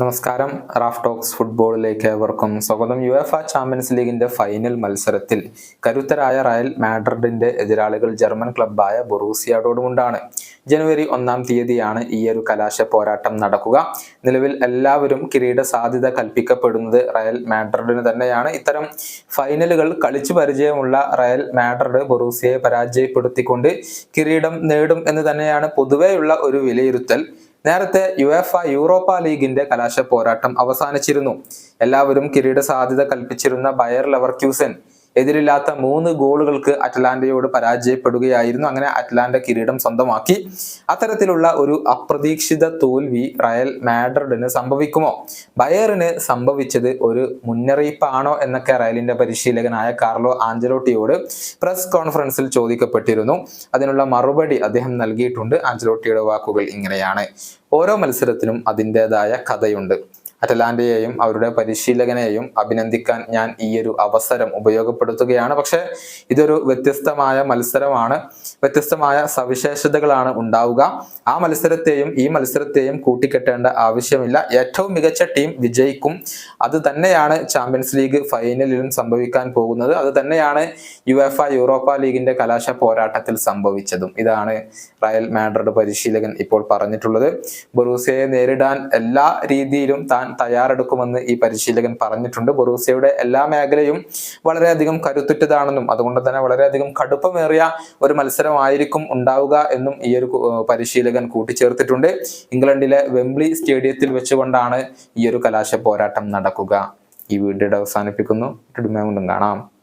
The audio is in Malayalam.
നമസ്കാരം. റാഫ് ടോക്സ് ഫുട്ബോളിലേക്ക് ഏവർക്കും സ്വാഗതം. യു എഫ് ചാമ്പ്യൻസ് ലീഗിന്റെ ഫൈനൽ മത്സരത്തിൽ കരുത്തരായ റയൽ മാഡ്രിഡിന്റെ എതിരാളികൾ ജർമ്മൻ ക്ലബ്ബായ ബൊറൂസിയ ഡോർട്ട്മുണ്ടാണ് ജനുവരി ഒന്നാം തീയതിയാണ് ഈ ഒരു കലാശ പോരാട്ടം നടക്കുക. നിലവിൽ എല്ലാവരും കിരീട സാധ്യത കൽപ്പിക്കപ്പെടുന്നത് റയൽ മാഡ്രിഡിന് തന്നെയാണ്. ഇത്തരം ഫൈനലുകൾ കളിച്ചു പരിചയമുള്ള റയൽ മാഡ്രിഡ് ബൊറൂസിയയെ പരാജയപ്പെടുത്തിക്കൊണ്ട് കിരീടം നേടും എന്ന് തന്നെയാണ് പൊതുവെയുള്ള ഒരു വിലയിരുത്തൽ. നേരത്തെ യു എഫ് യൂറോപ്പ ലീഗിന്റെ കലാശ പോരാട്ടം അവസാനിച്ചിരുന്നു. എല്ലാവരും കിരീട സാധ്യത കൽപ്പിച്ചിരുന്ന ബയർ ലെവർക്യൂസൻ എതിരില്ലാത്ത മൂന്ന് ഗോളുകൾക്ക് അറ്റ്ലാന്റയോട് പരാജയപ്പെടുകയായിരുന്നു. അങ്ങനെ അറ്റ്ലാന്റ കിരീടം സ്വന്തമാക്കി. അത്തരത്തിലുള്ള ഒരു അപ്രതീക്ഷിത തോൽവി റയൽ മാഡ്രിഡിന് സംഭവിക്കുമോ? ബയറിന് സംഭവിച്ചത് ഒരു മുന്നറിയിപ്പാണോ എന്നൊക്കെ റയലിന്റെ പരിശീലകനായ കാർലോ ആഞ്ചലോട്ടിയോട് പ്രസ് കോൺഫറൻസിൽ ചോദിക്കപ്പെട്ടിരുന്നു. അതിനുള്ള മറുപടി അദ്ദേഹം നൽകിയിട്ടുണ്ട്. ആഞ്ചലോട്ടിയുടെ വാക്കുകൾ ഇങ്ങനെയാണ്. ഓരോ മത്സരത്തിനും അതിന്റെതായ കഥയുണ്ട്. അറ്റലാന്റയെയും അവരുടെ പരിശീലകനെയും അഭിനന്ദിക്കാൻ ഞാൻ ഈ ഒരു അവസരം ഉപയോഗപ്പെടുത്തുകയാണ്. പക്ഷെ ഇതൊരു വ്യത്യസ്തമായ മത്സരമാണ്. വ്യത്യസ്തമായ സവിശേഷതകളാണ് ഉണ്ടാവുക. ആ മത്സരത്തെയും ഈ മത്സരത്തെയും കൂട്ടിക്കെട്ടേണ്ട ആവശ്യമില്ല. ഏറ്റവും മികച്ച ടീം വിജയിക്കും. അത് തന്നെയാണ് ചാമ്പ്യൻസ് ലീഗ് ഫൈനലിലും സംഭവിക്കാൻ പോകുന്നത്. അത് തന്നെയാണ് യു എഫ് യൂറോപ്പ ലീഗിന്റെ കലാശ പോരാട്ടത്തിൽ സംഭവിച്ചതും. ഇതാണ് റയൽ മാഡ്രിഡ് പരിശീലകൻ ഇപ്പോൾ പറഞ്ഞിട്ടുള്ളത്. ബറൂസയെ നേരിടാൻ എല്ലാ രീതിയിലും താൻ തയ്യാറെടുക്കുമെന്ന് ഈ പരിശീലകൻ പറഞ്ഞിട്ടുണ്ട്. ബൊറൂസിയയുടെ എല്ലാ മേഖലയും വളരെയധികം കരുത്തുറ്റതാണെന്നും അതുകൊണ്ട് തന്നെ വളരെയധികം കടുപ്പമേറിയ ഒരു മത്സരമായിരിക്കും ഉണ്ടാവുക എന്നും ഈ ഒരു പരിശീലകൻ കൂട്ടിച്ചേർത്തിട്ടുണ്ട്. ഇംഗ്ലണ്ടിലെ വെംബ്ലി സ്റ്റേഡിയത്തിൽ വെച്ചുകൊണ്ടാണ് ഈ ഒരു കലാശ പോരാട്ടം നടക്കുക. ഈ വീഡിയോയുടെ അവസാനിപ്പിക്കുന്നു. കാണാം.